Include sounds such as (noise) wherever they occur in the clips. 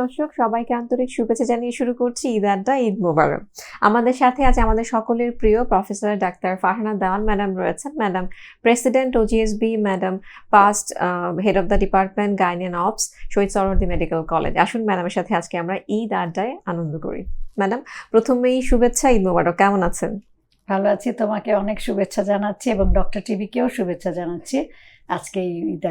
দর্শক, সবাইকে আন্তরিক শুভেচ্ছা জানিয়ে শুরু করছি ঈদ আড্ডা, ঈদ মোবারক। আমাদের সাথে আছে আমাদের সকলের প্রিয় professor doctor Farhana Dewan madam রয়েছেন। Madam, president OGSB madam past head of the department গাইনিয়ান obs Shaheed Suhrawardy medical college আসুন ম্যাডামের সাথে আজকে আমরা ঈদ আড্ডায় আনন্দ করি। ম্যাডাম প্রথমেই শুভেচ্ছা ঈদ মোবারক। কেমন আছেন? ভালো আছি তোমাকে অনেক শুভেচ্ছা জানাচ্ছি এবং ডক্টর টিভিকেও শুভেচ্ছা জানাচ্ছি। আজকে এই ঈদ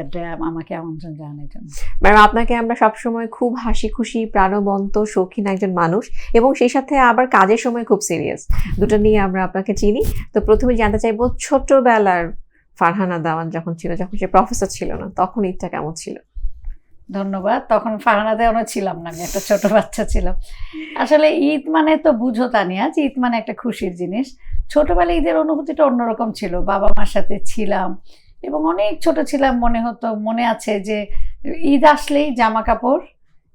আমাকে আমন্ত্রণ জানানোর জন্য। ম্যাডাম আপনাকে আমরা সবসময় খুব হাসি খুশি প্রাণবন্ত শৌখিন একজন মানুষ এবং সেই সাথে আবার কাজের সময় খুব সিরিয়াস। দুটো নিয়ে আমরা আপনাকে চিনি। তো প্রথমে জানতে চাইব ছোটবেলার ফারহানা দাওয়ান যখন ছিল যখন সে প্রফেসর ছিল না তখন ঈদটা কেমন ছিল? ধন্যবাদ। তখন ফারহানা দেওয়ানো ছিলাম না, আমি একটা ছোট বাচ্চা ছিলাম। আসলে ঈদ মানে তো বুঝো তানিয়া যে ঈদ মানে একটা খুশির জিনিস। ছোটবেলায় ঈদের অনুভূতিটা অন্যরকম ছিল। বাবা মার সাথে ছিলাম এবং অনেক ছোট ছিলাম, মনে হতো, মনে আছে যে ঈদ আসলেই জামা কাপড়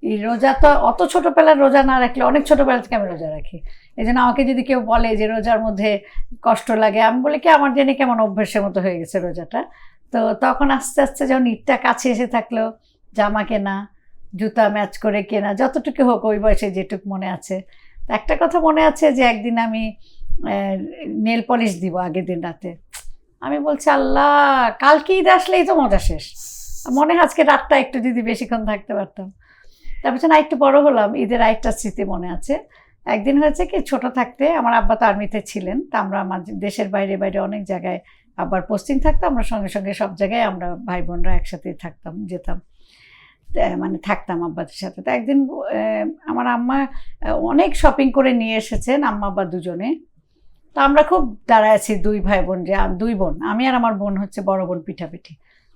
এই রোজা তো অত ছোটবেলার রোজা না রাখলে, অনেক ছোটোবেলা থেকে আমি রোজা রাখি। এই জন্য আমাকে যদি কেউ বলে যে রোজার মধ্যে কষ্ট লাগে, আমি বলি কি, আমার জন্য কেমন অভ্যাসের মতো হয়ে গেছে রোজাটা। তো তখন আস্তে আস্তে যখন ঈদটা কাছে এসে থাকল জামা কেনা, জুতা ম্যাচ করে কেনা, যতটুকু হোক ওই বয়সে যেটুকু মনে আছে। একটা কথা মনে আছে যে একদিন আমি নেল পলিশ দিব আগের দিন রাতে। আমি বলছি, আল্লাহ, কালকে ঈদ আসলেই তো মজা শেষ। মনে হয় আজকে রাতটা একটু যদি বেশিক্ষণ থাকতে পারতাম। তারপর না একটু বড় হলাম, ঈদের আরেকটা স্মৃতি মনে আছে। একদিন হয়েছে কি, ছোট থাকতে আমার আব্বা তো আর্মিতে ছিলেন, তা আমরা মাঝে- দেশের বাইরে বাইরে অনেক জায়গায় আবার পোস্টিং থাকতাম আমরা সঙ্গে সঙ্গে সব জায়গায় আমরা ভাই বোনরা একসাথেই থাকতাম, যেতাম। মানে থাকতাম আব্বাদের সাথে। তো একদিন আমার আম্মা অনেক শপিং করে নিয়ে এসেছেন আম্মা আব্বা দুজনে। তো আমরা খুব দাঁড়ায় আছি দুই ভাই বোন যে দুই বোন। আমি আর আমার বোন হচ্ছে বড় বোন পিঠাপিঠি।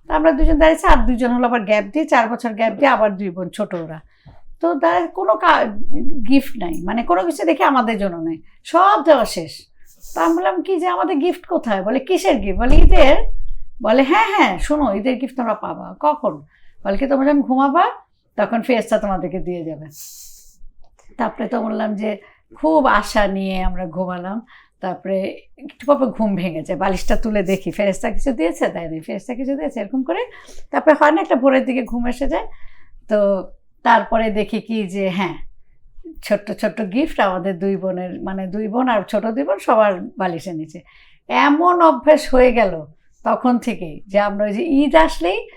তো আমরা দুজন দাঁড়িয়েছি, আর দুজন হলো আবার গ্যাপ দিয়ে, চার বছর গ্যাপ দিয়ে আবার দুই বোন, ছোট ওরা। তো দাঁড়ায় কোনো গিফট নাই। মানে কোনো কিছু দেখে আমাদের জন্য নেই। সব দেওয়া শেষ। তো আমি বললাম, কি যে আমাদের গিফট কোথায়? বলে, কিসের গিফট বলে, ঈদের। বলে হ্যাঁ হ্যাঁ শোনো, ঈদের গিফট তোমরা পাবা। কখন? বলে কি তোমরা যখন ঘুমাবা, তখন ফেসটা তোমাদেরকে দিয়ে যাবে। তারপরে তো বললাম যে, খুব আশা নিয়ে আমরা ঘুমালাম। তারপরে একটু পর ঘুম ভেঙে যায়। বালিশটা তুলে দেখি। ফেরেস্তা কিছু দিয়েছে? দেয়নি ফেরেস্তা কিছু দিয়েছে? এরকম করে। তারপরে হয় না একটা ভোরের দিকে ঘুম এসে যায়। তো তারপরে দেখি কি যে হ্যাঁ ছোট্ট ছোট্ট গিফট আমাদের দুই বোনের মানে দুই বোন আর ছোট দুই বোন সবার বালিশের নিচে এমন অভ্যেস হয়ে গেল তখন থেকেই যে আমরা ওই যে ঈদ আসলেই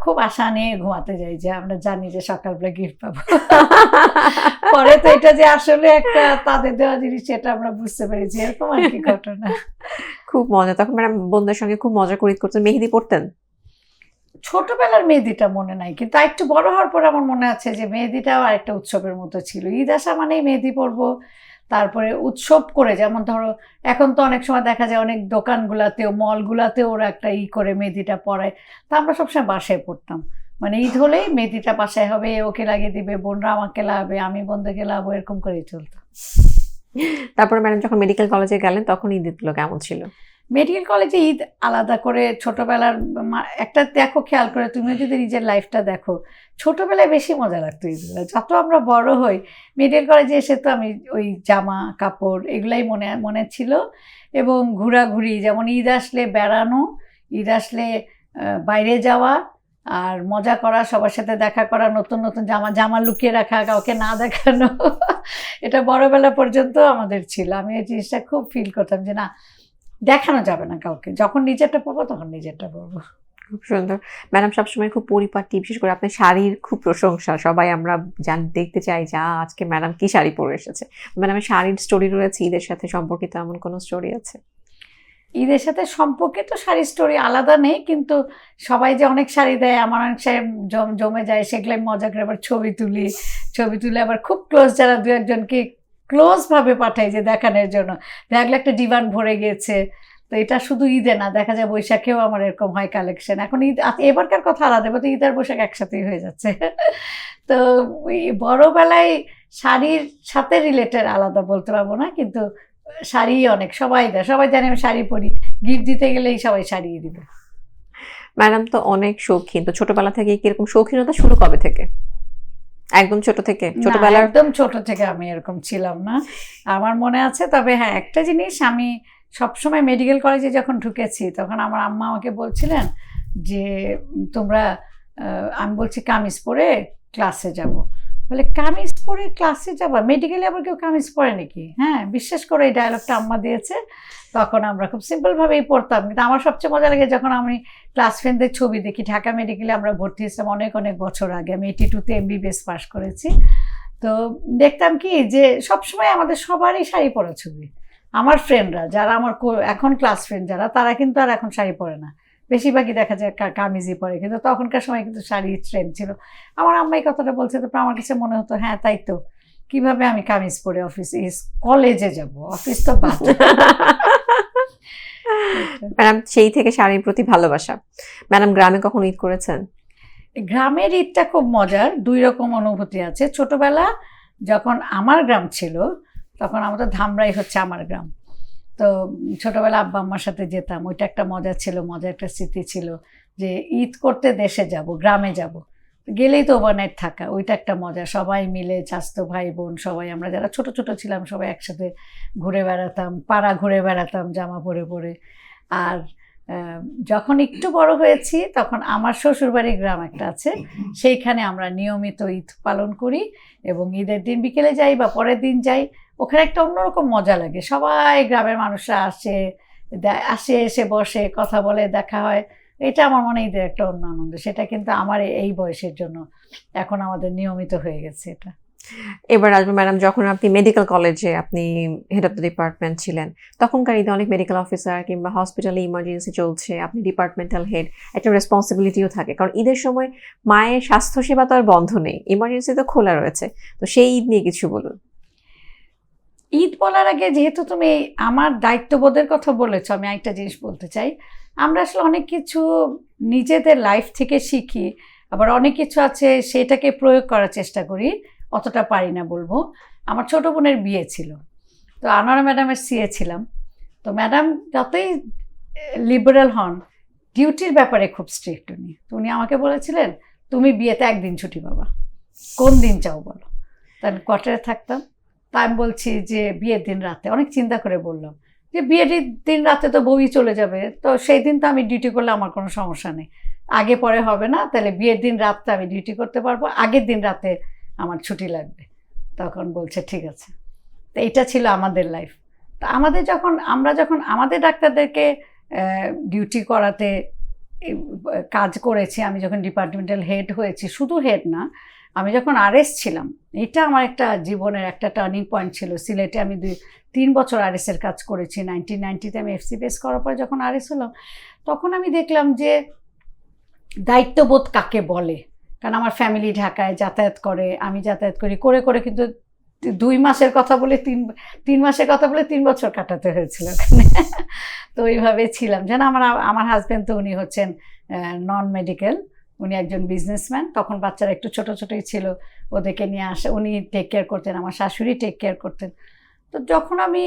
খুব আশা নিয়ে ঘুমাতে যাই যে আমরা জানি যে সকালবেলা গিফট পাবো। (laughs) পরে তো এটা যে আসলে একটা তাদের দেওয়া জিনিস সেটা আমরা বুঝতে পেরেছি এরকম আর কি ঘটনা। খুব মজা। তখন ম্যাডাম বন্ধুদের সঙ্গে খুব মজা করে করতেন। মেহেদি পড়তেন ছোটবেলার মেহেদিটা মনে নাই কিন্তু একটু বড় হওয়ার পর আমার মনে আছে যে মেহেদিটাও আরেকটা উৎসবের মতো ছিল। ঈদ আসা মানেই মেহেদি পরবো। তারপরে উৎসব করে, যেমন ধরো, এখন তো অনেক সময় দেখা যায় অনেক দোকানগুলাতেও, মলগুলাতেও ওরা একটা ই করে মেহেদিটা পরায়। তা আমরা সবসময় বাসায় পড়তাম মানে ঈদ হলেই মেহেদিটা বাসায় হবে ওকে লাগিয়ে দিবে, বোনরা আমাকে লাগাবে, আমি বন্ধুকে লাগাবো, এরকম করেই চলতো। তারপরে ম্যাডাম যখন মেডিকেল কলেজে গেলেন, তখন ঈদ কেমন ছিল? মেডিকেল কলেজে ঈদ আলাদা করে ছোটবেলার একটা দেখো খেয়াল করে তুমি যদি নিজের লাইফটা দেখো, ছোটবেলায় বেশি মজা লাগতো ঈদগুলো যত আমরা বড় হই, মেডিকেল কলেজে এসে তো আমি ওই জামা, কাপড় এগুলাই মনে মনে ছিল এবং ঘোরাঘুরি, যেমন ঈদ আসলে বেড়ানো, ঈদ আসলে বাইরে যাওয়া আর মজা করা, সবার সাথে দেখা করা, নতুন নতুন জামা জামা লুকিয়ে রাখা, কাউকে না দেখানো। (laughs) এটা বড়বেলা পর্যন্ত আমাদের ছিল। আমি এই জিনিসটা খুব ফিল করতাম যে না দেখানো যাবে না কাউকে। যখন নিজেরটা পরবো তখন নিজেরটা পড়ব খুব সুন্দর। ম্যাডাম সবসময় খুব পরিপাটি বিশেষ করে আপনার শাড়ির খুব প্রশংসা। সবাই আমরা জান দেখতে চাই যে আজকে ম্যাডাম কি শাড়ি পরে এসেছে? ম্যাডামের শাড়ির স্টোরি রয়েছে ঈদের সাথে সম্পর্কিত এমন কোনো স্টোরি আছে? ঈদের সাথে সম্পর্কে তো শাড়ির স্টোরি আলাদা নেই কিন্তু সবাই যে অনেক শাড়ি দেয় আমার অনেক শাড়ি জম- জমে যায় সেগুলো মজা করে আবার ছবি তুলি। ছবি তুলে আবার খুব ক্লোজ যারা দু একজনকে ক্লোজ ভাবে পাঠাই যে দেখানোর জন্য। দেখলে একটা ডিমান্ড ভরে গিয়েছে তো এটা শুধু ঈদে না, দেখা যায় বৈশাখেও আমার এরকম হয় কালেকশন এখন ঈদ এবারকার কথা আলাদা তো ঈদ আর বৈশাখ একসাথেই হয়ে যাচ্ছে। (laughs) তো বড়বেলায় শাড়ির সাথে রিলেটেড আলাদা বলতে পারব না, কিন্তু শাড়ি অনেক, সবাই দেয়। সবাই জানে আমি শাড়ি পরি। গিফট দিতে গেলেই সবাই শাড়ি দিবে। ম্যাডাম তো অনেক শৌখিন। তো ছোটবেলা থেকে কীরকম শৌখিনতা শুরু কবে থেকে? একদম ছোট থেকে ছোটবেলা একদম ছোট থেকে আমি এরকম ছিলাম না। আমার মনে আছে তবে হ্যাঁ একটা জিনিস আমি সবসময় মেডিকেল কলেজে যখন ঢুকেছি তখন আমার আম্মা আমাকে বলছিলেন যে তোমরা আমি বলছি কামিজ পরে ক্লাসে যাব। বলে, কামিজ পরে ক্লাসে যাবা? মেডিকেলে আবার কেউ কামিজ পরে নাকি? হ্যাঁ বিশ্বাস করে, এই ডায়লগটা আম্মা দিয়েছে। তখন আমরা খুব সিম্পল ভাবেই পড়তাম। কিন্তু আমার সবচেয়ে মজা লাগে যখন আমি ক্লাস ফ্রেন্ডদের ছবি দেখি। ঢাকা মেডিকেলে আমরা ভর্তি হয়েছিলাম অনেক অনেক বছর আগে। আমি এইটি টুতে এমবিবিএস পাস করেছি। তো দেখতাম কি, যে সবসময় আমাদের সবারই শাড়ি পরা ছবি। আমার ফ্রেন্ডরা যারা আমার এখন ক্লাস ফ্রেন্ড যারা তারা কিন্তু আর এখন শাড়ি পরে না। বেশিরভাগই দেখা যায় কামিজই পরে কিন্তু তখনকার সময় কিন্তু শাড়ি ট্রেন্ড ছিল। আমার আম্মাই কথাটা বলছে তো আমার কাছে মনে হতো হ্যাঁ তাই তো। কীভাবে আমি কামিজ পরে অফিস কলেজে যাব? অফিস তো বাদ। (laughs) ম্যাডাম সেই থেকে শাড়ির প্রতি ভালোবাসা। ম্যাডাম গ্রামে কখন ঈদ করেছেন? গ্রামের ঈদটা খুব মজার দুই রকম অনুভূতি আছে। ছোটবেলা যখন আমার গ্রাম ছিল তখন আমাদের ধামরাই হচ্ছে আমার গ্রাম। তো ছোটবেলা আব্বা আম্মার সাথে যেতাম। ওইটা একটা মজা ছিল মজা একটা স্মৃতি ছিল যে ঈদ করতে দেশে যাব, গ্রামে যাব। গেলেই তো ওভারনাইট থাকা, ওইটা একটা মজা। সবাই মিলে স্বাস্থ্য ভাই বোন সবাই আমরা যারা ছোট ছোট ছিলাম, সবাই একসাথে ঘুরে বেড়াতাম, পাড়া ঘুরে বেড়াতাম, জামা পরে পরে। আর যখন একটু বড় হয়েছি, তখন আমার শ্বশুরবাড়ির গ্রাম একটা আছে। সেইখানে আমরা নিয়মিত ঈদ পালন করি এবং ঈদের দিন বিকেলে যাই বা পরের দিন যাই। ওখানে একটা অন্যরকম মজা লাগে। সবাই গ্রামের মানুষরা আসে আসে, এসে বসে, কথা বলে, দেখা হয়। এটা আমার মনে ঈদের একটা অন্য আনন্দ। সেটা কিন্তু আমার এই বয়সের জন্য এখন আমাদের নিয়মিত হয়ে গেছে এটা। এবার আসবে ম্যাডাম, যখন আপনি মেডিকেল কলেজে আপনি হেড অফ দ্য ডিপার্টমেন্ট ছিলেন, তখনকার ঈদে অনেক মেডিকেল অফিসার কিংবা হসপিটালে ইমার্জেন্সি চলছে, আপনি ডিপার্টমেন্টাল হেড একটা রেসপন্সিবিলিটিও থাকে। কারণ ঈদের সময় মায়ের স্বাস্থ্যসেবা তো আর বন্ধ নেই ইমার্জেন্সি তো খোলা রয়েছে। তো সেই ঈদ নিয়ে কিছু বলুন। ঈদ বলার আগে যেহেতু তুমি আমার দায়িত্ববোধের কথা বলেছ, আমি একটা জিনিস বলতে চাই। আমরা আসলে অনেক কিছু নিজেদের লাইফ থেকে শিখি, আবার অনেক কিছু আছে সেটাকে প্রয়োগ করার চেষ্টা করি, অতটা পারি না বলব। আমার ছোট বোনের বিয়ে ছিল, তো আনোয়ারা ম্যাডামের সিএ ছিলাম। তো ম্যাডাম যতই লিবারেল হন ডিউটির ব্যাপারে খুব স্ট্রিক্ট উনি। তো উনি আমাকে বলেছিলেন, তুমি বিয়েতে একদিন ছুটি পাবা। কোন দিন চাও বলো? তাই কোয়ার্টারে থাকতাম। তা আমি বলছি যে বিয়ের দিন রাতে, অনেক চিন্তা করে বললাম যে বিয়ের দিন রাতে তো বউই চলে যাবে, তো সেই দিন তো আমি ডিউটি করলে আমার কোনো সমস্যা নেই। আগে পরে হবে না, তাহলে বিয়ের দিন রাতটা আমি ডিউটি করতে পারব, আগের দিন রাতে আমার ছুটি লাগবে। তখন বলছে, ঠিক আছে। তো এটা ছিল আমাদের লাইফ তো আমাদের যখন, আমরা যখন আমাদের ডাক্তারদেরকে ডিউটি করাতে কাজ করেছি, আমি যখন ডিপার্টমেন্টাল হেড হয়েছি, শুধু হেড না আমি যখন আরএস ছিলাম, এটা আমার একটা জীবনের একটা টার্নিং পয়েন্ট ছিল। সিলেটে আমি দুই, তিন বছর আরএস এর কাজ করেছি। নাইনটিন নাইনটিতে আমি এফসি বেস করার পরে যখন আরএস হলাম তখন আমি দেখলাম যে দায়িত্ববোধ কাকে বলে? কারণ আমার ফ্যামিলি ঢাকায় যাতায়াত করে, আমি যাতায়াত করি। করে করে কিন্তু দুই মাসের কথা বলে তিন তিন মাসের কথা বলে তিন বছর কাটাতে হয়েছিল। (laughs) তো ওইভাবে ছিলাম। যেন আমার আমার হাজব্যান্ড তো উনি হচ্ছেন নন মেডিকেল উনি একজন বিজনেসম্যান তখন বাচ্চারা একটু ছোট ছোটই ছিল, ওদেরকে নিয়ে আসে, উনি টেক কেয়ার করতেন, আমার শাশুড়ি টেক কেয়ার করতেন। তো যখন আমি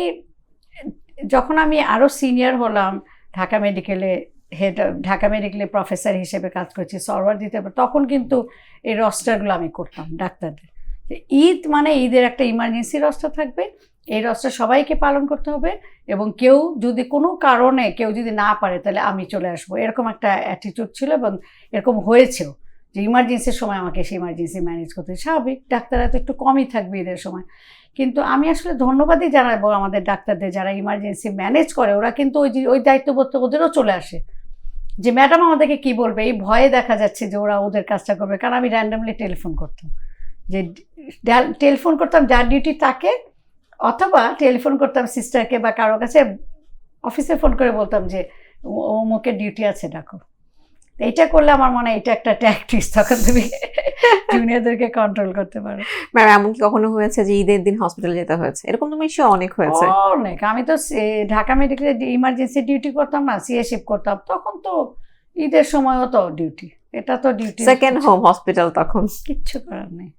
যখন আমি আরও সিনিয়র হলাম, ঢাকা মেডিকেলে হেড ঢাকা মেডিকেলে প্রফেসর হিসেবে কাজ করছি, সরওয়ার দিতে হবে তখন কিন্তু এই রস্টারগুলো আমি করতাম ডাক্তারদের। ঈদ মানে ঈদের একটা ইমার্জেন্সি রস্টার থাকবে এই রসটা সবাইকে পালন করতে হবে এবং কেউ যদি কোনো কারণে কেউ যদি না পারে, তাহলে আমি চলে আসব। এরকম একটা অ্যাটিটিউড ছিল এবং এরকম হয়েছেও যে ইমার্জেন্সির সময় আমাকে সেই ইমার্জেন্সি ম্যানেজ করতে স্বাভাবিক, ডাক্তাররা তো একটু কমই থাকবে এদের সময়। কিন্তু আমি আসলে ধন্যবাদই জানাব আমাদের ডাক্তারদের যারা ইমার্জেন্সি ম্যানেজ করে, ওরা কিন্তু ওই ওই দায়িত্ববোধ ওদেরও চলে আসে। যে ম্যাডাম আমাদেরকে কি বলবে? এই ভয়ে দেখা যাচ্ছে যে ওরা ওদের কাজটা করবে। কারণ আমি র্যান্ডামলি টেলিফোন করতাম। যে টেলিফোন করতাম, যার ডিউটি তাকে অথবা টেলিফোন করতাম সিস্টারকে বা কারও কাছে অফিসে ফোন করে বলতাম যে ও- অমুকের ডিউটি আছে ডাকো। এইটা করলে আমার মনে হয় এটা একটা ট্যাকটিক্স তখন তুমি জুনিয়রদেরকে কন্ট্রোল করতে পারো। ম্যাম এমন কি কখনো হয়েছে যে ঈদের দিন হসপিটালে যেতে হয়েছে? এরকম তো নিশ্চয়ই অনেক হয়েছে। অনেক। আমি তো ঢাকা মেডিকেলে ইমার্জেন্সি ডিউটি করতাম না সিএ শিফট করতাম তখন তো ঈদের সময়ও তো ডিউটি এটা তো ডিউটি সেকেন্ড হোম হসপিটাল তখন। কিচ্ছু করার নেই।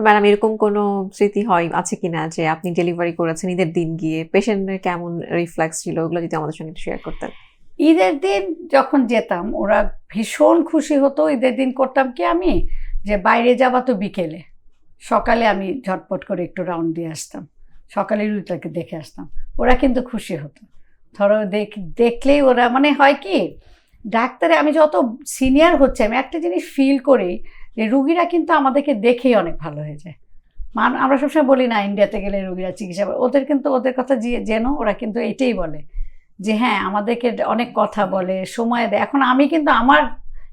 ম্যাডাম এরকম কোনো স্মৃতি হয়, আছে কিনা যে আপনি ডেলিভারি করেছেন, ঈদের দিন গিয়ে পেশেন্টের কেমন রিফ্লেক্স ছিল, ওগুলো যদি আমাদের সঙ্গে শেয়ার করতেন? ঈদের দিন যখন যেতাম, ওরা ভীষণ খুশি হতো, ঈদের দিন করতাম কি আমি? যে বাইরে যাবা তো বিকেলে। সকালে আমি ঝটপট করে একটু রাউন্ড দিয়ে আসতাম। সকালে রুগীটাকে দেখে আসতাম। ওরা কিন্তু খুশি হতো। ধরো দেখ, দেখলেই ওরা মানে হয় কি? ডাক্তারে আমি যত সিনিয়র হচ্ছে, আমি একটা জিনিস ফিল করি রুগীরা কিন্তু আমাদেরকে দেখেই অনেক ভালো হয়ে যায়। মান আমরা সবসময় বলি না, ইন্ডিয়াতে গেলে রুগীরা চিকিৎসা। ওদের কিন্তু ওদের কথা যে- যেন ওরা কিন্তু এটাই বলে যে হ্যাঁ আমাদেরকে অনেক কথা বলে, সময় দেয়। এখন আমি কিন্তু আমার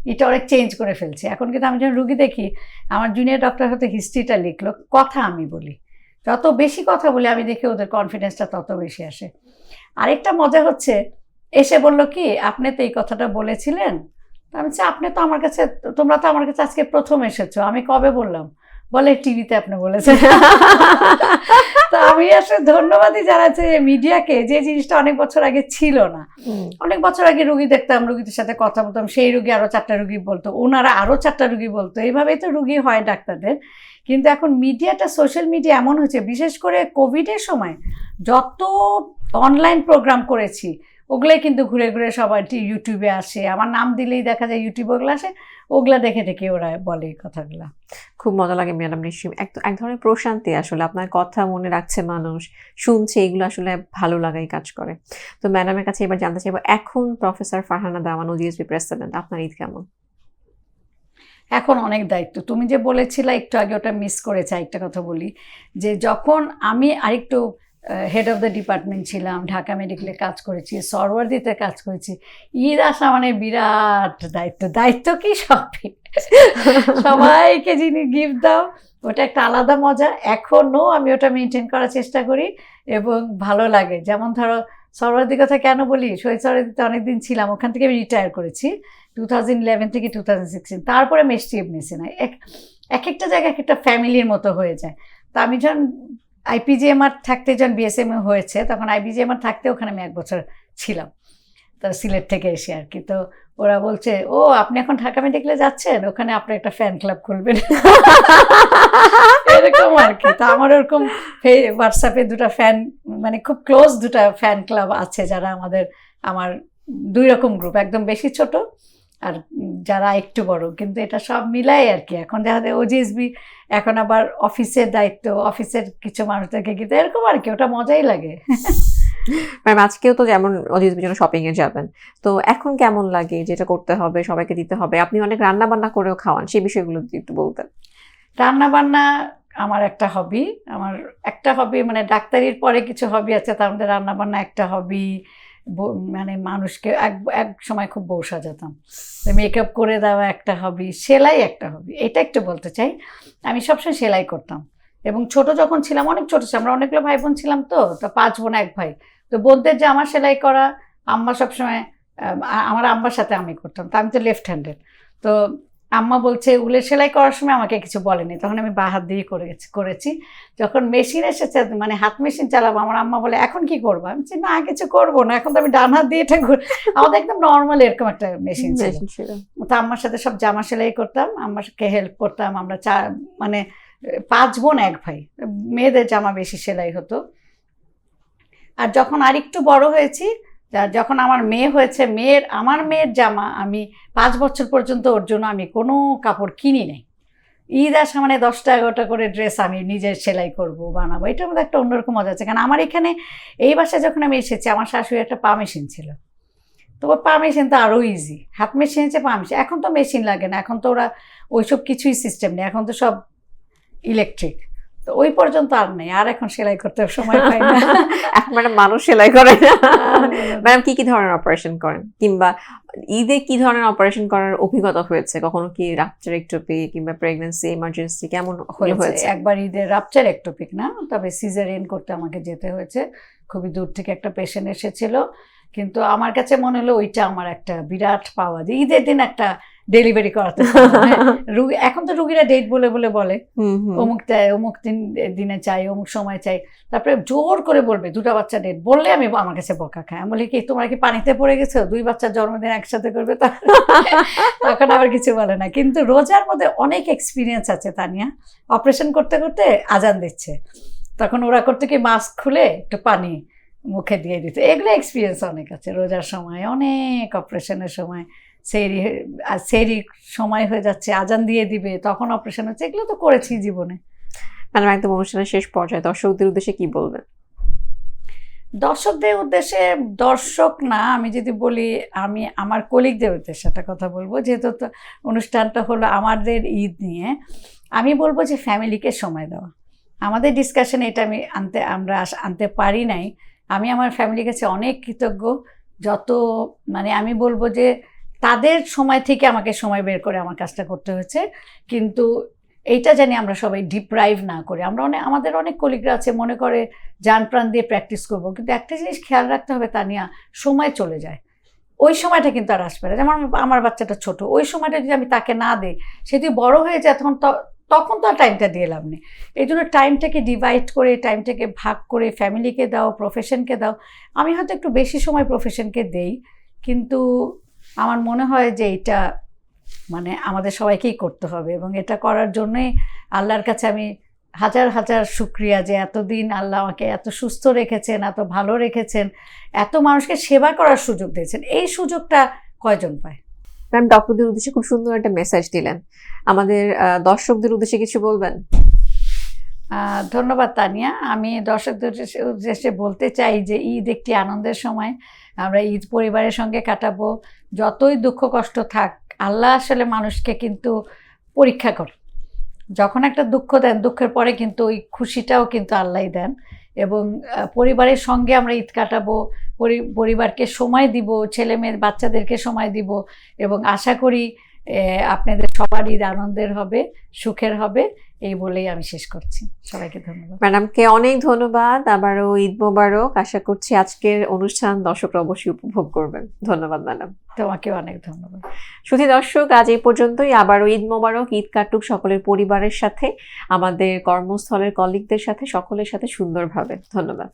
এটা অনেক চেঞ্জ করে ফেলছি। এখন কিন্তু আমি যখন রুগী দেখি, আমার জুনিয়র ডক্টর হয়তো হিস্ট্রিটা লিখলো, কথা আমি বলি। যত বেশি কথা বলি, আমি দেখি ওদের কনফিডেন্সটা তত বেশি আসে। আরেকটা মজা হচ্ছে, এসে বলল কি, আপনি তো এই কথাটা বলেছিলেন আমি বলছি, আপনি তো আমার কাছে তোমরা তো আমার কাছে আজকে প্রথম এসেছ। আমি কবে বললাম? বলে টিভিতে আপনি বলেছেন। তো আমি আসলে ধন্যবাদই জানাচ্ছি মিডিয়াকে যে জিনিসটা অনেক বছর আগে ছিল না। অনেক বছর আগে রুগী দেখতাম রুগীদের সাথে কথা বলতাম সেই রুগী আরও চারটা রুগী বলতো ওনারা আরও চারটা রুগী বলতো। এইভাবেই তো রুগী হয় ডাক্তারদের। কিন্তু এখন মিডিয়াটা সোশ্যাল মিডিয়া এমন হয়েছে বিশেষ করে কোভিডের সময় যত অনলাইন প্রোগ্রাম করেছি ওগুলোই কিন্তু ঘুরে ঘুরে সবাই টি- ইউটিউবে আসে। আমার নাম দিলেই দেখা যায় ইউটিউবে ওগুলো আসে। ওগুলা দেখে দেখে ওরা বলে এই কথাগুলো। খুব মজা লাগে ম্যাডাম নিশ্চয়ই। এক এক ধরনের প্রশান্তি আসলে আপনার কথা মনে রাখছে মানুষ শুনছে এগুলো আসলে ভালো লাগাই কাজ করে। তো ম্যাডামের কাছে এবার জানতে চাইব এখন প্রফেসর ফারহানা দাওয়ান ওজিএসবি প্রেসিডেন্ট আপনার ঈদ কেমন? এখন অনেক দায়িত্ব। তুমি যে বলেছিলে একটু আগে ওটা মিস করেছে একটা কথা বলি। যে যখন আমি আরেকটু হেড অফ দ্য ডিপার্টমেন্ট ছিলাম ঢাকা মেডিকেলে কাজ করেছি সরওয়ার্দিতে কাজ করেছি। ঈদ আসা মানে বিরাট দায়িত্ব। দায়িত্ব কি সবই? (laughs) সবাইকে যিনি গিফট দাও ওটা একটা আলাদা মজা। এখনও আমি ওটা মেনটেন করার চেষ্টা করি এবং ভালো লাগে। যেমন ধরো সরওয়ার্দির কথা কেন বলি? শহীদ সরওয়ার্দিতে অনেকদিন ছিলাম ওখান থেকে আমি রিটায়ার করেছি টু থাউজেন্ড ইলেভেন থেকে টু থাউজেন্ড সিক্সটিন তারপরে মেস্টি এমনিসি না এক এক একটা জায়গায় এক একটা ফ্যামিলির মতো হয়ে যায়। তা আমি যখন আইপিজিএমআর থাকতে যখন বিএসএমএ হয়েছে, তখন আইপিজিএমআর থাকতে ওখানে আমি এক বছর ছিলাম, তো সিলেট থেকে এসে আর কি। তো ওরা বলছে, ও, আপনি এখন ঢাকা মেডিকেলে যাচ্ছেন? ওখানে আপনি একটা ফ্যান ক্লাব খুলবেন। এরকম আর কি। তো আমার ওরকম হোয়াটসঅ্যাপে দুটো ফ্যান মানে খুব ক্লোজ দুটো ফ্যান ক্লাব আছে যারা আমাদের, আমার দুই রকম গ্রুপ একদম বেশি ছোট আর যারা একটু বড় কিন্তু এটা সব মিলাই আর কি। এখন যাদের ওজিএসবি এখন আবার অফিসের দায়িত্ব অফিসের কিছু মানুষদেরকে কিন্তু এরকম আর কি ওটা মজাই লাগে। (laughs) ম্যাম আজকেও তো যেমন ওজিএসবির জন্য শপিং এ যাবেন তো এখন কেমন লাগে যেটা করতে হবে সবাইকে দিতে হবে? আপনি অনেক রান্না বান্না করেও খাওয়ান সেই বিষয়গুলো যদি একটু বলতেন। রান্না বান্না আমার একটা হবি আমার একটা হবি মানে ডাক্তারির পরে কিছু হবি আছে তার মধ্যে রান্না বান্না একটা হবি মানে মানুষকে এক এক সময় খুব বউ সাজাতাম। মেকআপ করে দেওয়া একটা হবি সেলাই একটা হবি এটা একটু বলতে চাই। আমি সবসময় সেলাই করতাম। এবং ছোট যখন ছিলাম, অনেক ছোট ছিলাম, আমরা অনেকগুলো ভাই বোন ছিলাম তো তো পাঁচ বোন, এক ভাই। তো বোনদের যে আমার সেলাই করা, আম্মা সবসময় আমার আম্মার সাথে আমি করতাম, তো আমি তো লেফট হ্যান্ডেড তো আম্মা বলছে উলের সেলাই করার সময় আমাকে কিছু বলেনি। তখন আমি বা হাত দিয়ে করে গেছি- করেছি। যখন মেশিন এসেছে মানে হাত মেশিন চালাবো আমার আম্মা বলে এখন কি করব? আমি বলছি, না কিছু করব না এখন তো আমি ডান হাত দিয়ে এটা ঘুর-" আমাদের একদম নর্মাল এরকম একটা মেশিন ছিল। তো আম্মার সাথে সব জামা সেলাই করতাম আম্মাকে হেল্প করতাম আমরা চা মানে পাঁচ বোন এক ভাই। মেয়েদের জামা বেশি সেলাই হতো। আর যখন আরেকটু বড় হয়েছি যখন আমার মেয়ে হয়েছে, মেয়ের, আমার মেয়ের জামা আমি পাঁচ বছর পর্যন্ত ওর জন্য আমি কোনো কাপড় কিনি নাই। ঈদ আসা মানে দশটা এগারোটা করে ড্রেস আমি নিজের সেলাই করব, বানাবো এটার মধ্যে একটা অন্যরকম মজা আছে। কারণ আমার এখানে এই বাসায় যখন আমি এসেছি, আমার শাশুড়ি একটা পা মেশিন ছিল। তো ওর পা মেশিন তো আরও ইজি হাত মেশিন হচ্ছে পা মেশিন এখন তো মেশিন লাগে না, এখন তো ওরা ওইসব কিছুই সিস্টেম নেই, এখন তো সব ইলেকট্রিক তো ওই পর্যন্ত আর নেই আর এখন সেলাই করতে সময় (laughs) পাই না। এখন ম্যাডাম মানুষ সেলাই করে। না (laughs) ম্যাডাম কি কি ধরনের অপারেশন করেন? কিংবা ঈদে কি ধরনের অপারেশন করার অভিজ্ঞতা হয়েছে? কখনো কি রাপচারেক্টপি কিংবা প্রেগনেন্সি এমার্জেন্সি কেমন হয়েছে একবার ঈদের রাপচার একটোপিক না? তবে সিজারিয়ান করতে আমাকে যেতে হয়েছে। খুবই দূর থেকে একটা পেশেন্ট এসেছিল। কিন্তু আমার কাছে মনে হলো ওইটা আমার একটা বিরাট পাওয়া। যে ঈদের দিন একটা ডেলিভারি করাতে হ্যাঁ। (laughs) রুগী এখন তো রুগীরা ডেট বলে বলে বলে। অমুক অমুক দিন দিনে চাই অমুক সময় চাই তারপরে জোর করে বলবে দুটো বাচ্চা ডেট বললে আমি আমার কাছে বকা খাই। আমি বলি কি তোমরা কি পানিতে পড়ে গেছো? দুই বাচ্চার জন্মদিন একসাথে করবে তা? (laughs) তখন আবার কিছু বলে না। কিন্তু রোজার মধ্যে অনেক এক্সপিরিয়েন্স আছে তানিয়া। অপারেশন করতে করতে আজান দিচ্ছে। তখন ওরা করতে কি মাস্ক খুলে একটু পানি মুখে দিয়ে দিত। এগুলো এক্সপিরিয়েন্স অনেক আছে রোজার সময় অনেক অপারেশনের সময়। আর সেরি সময় হয়ে যাচ্ছে আজান দিয়ে দিবে তখন অপারেশন হচ্ছে এগুলো তো করেছি জীবনে। ম্যাডাম একদম অনুষ্ঠানের শেষ পর্যায়ে দর্শকদের উদ্দেশ্যে কি বলবেন? দর্শকদের উদ্দেশ্যে দর্শক না আমি যদি বলি আমি আমার কলিগদের উদ্দেশ্যে একটা কথা বলব যেহেতু তো অনুষ্ঠানটা হলো আমাদের ঈদ নিয়ে আমি বলব যে ফ্যামিলিকে সময় দেওয়া আমাদের ডিসকাশনে এটা আমি আনতে আমরা আনতে পারি নাই। আমি আমার ফ্যামিলির কাছে অনেক কৃতজ্ঞ যত মানে আমি বলব যে তাদের সময় থেকে আমাকে সময় বের করে আমার কাজটা করতে হয়েছে। কিন্তু এইটা জানি আমরা সবাই ডিপ্রাইভ না করি। আমরা অনেক আমাদের অনেক কলিগরা আছে, মনে করে যান প্রাণ দিয়ে প্র্যাকটিস করব। কিন্তু একটা জিনিস খেয়াল রাখতে হবে তা নিয়ে সময় চলে যায়। ওই সময়টা কিন্তু আর আসবে না। যেমন আমার- বাচ্চাটা ছোট, ওই সময়টা যদি আমি তাকে না দিই, সে যদি বড় হয়ে যায় তখন তখন তো আর টাইমটা দিয়ে লাভ নেই। এই জন্য টাইমটাকে ডিভাইড করে টাইমটাকে ভাগ করে ফ্যামিলিকে দাও প্রফেশনকে দাও। আমি হয়তো একটু বেশি সময় প্রফেশনকে দেই, কিন্তু আমার মনে হয় যে এটা মানে আমাদের সবাইকেই করতে হবে এবং এটা করার জন্যই আল্লাহর কাছে আমি হাজার হাজার শুক্রিয়া যে এতদিন আল্লাহ আমাকে এত সুস্থ রেখেছেন এত ভালো রেখেছেন এত মানুষকে সেবা করার সুযোগ দিয়েছেন। এই সুযোগটা কয়জন পায়? ম্যাম ডক্টরদের উদ্দেশ্যে খুব সুন্দর একটা মেসেজ দিলেন। আমাদের দর্শকদের উদ্দেশ্যে কিছু বলবেন? ধন্যবাদ তানিয়া। আমি দর্শকদের উদ্দেশ্যে- উদ্দেশ্যে বলতে চাই যে ঈদ একটি আনন্দের সময়। আমরা ঈদ পরিবারের সঙ্গে কাটাবো। যতই দুঃখ কষ্ট থাক, আল্লাহ আসলে মানুষকে কিন্তু পরীক্ষা করে। যখন একটা দুঃখ দেন, দুঃখের পরে কিন্তু ওই খুশিটাও কিন্তু আল্লাহ দেন এবং পরিবারের সঙ্গে আমরা ঈদ কাটাবো, পরি- পরিবারকে সময় দিব ছেলে মেয়ের বাচ্চাদেরকে সময় দিব এবং আশা করি আপনাদের সবার ঈদ আনন্দের হবে সুখের হবে এই বলেই আমি শেষ করছি। সবাইকে ধন্যবাদ। ম্যাডামকে অনেক ধন্যবাদ। আবারও ঈদ মোবারক। আশা করছি আজকের অনুষ্ঠান দর্শকরা অবশ্যই উপভোগ করবেন। ধন্যবাদ ম্যাডাম। তোমাকেও অনেক ধন্যবাদ। সুধী দর্শক আজ এই পর্যন্তই। আবারও ঈদ মোবারক ঈদ কাটুক সকলের পরিবারের সাথে আমাদের কর্মস্থলের কলিগদের সাথে সকলের সাথে সুন্দরভাবে। ধন্যবাদ।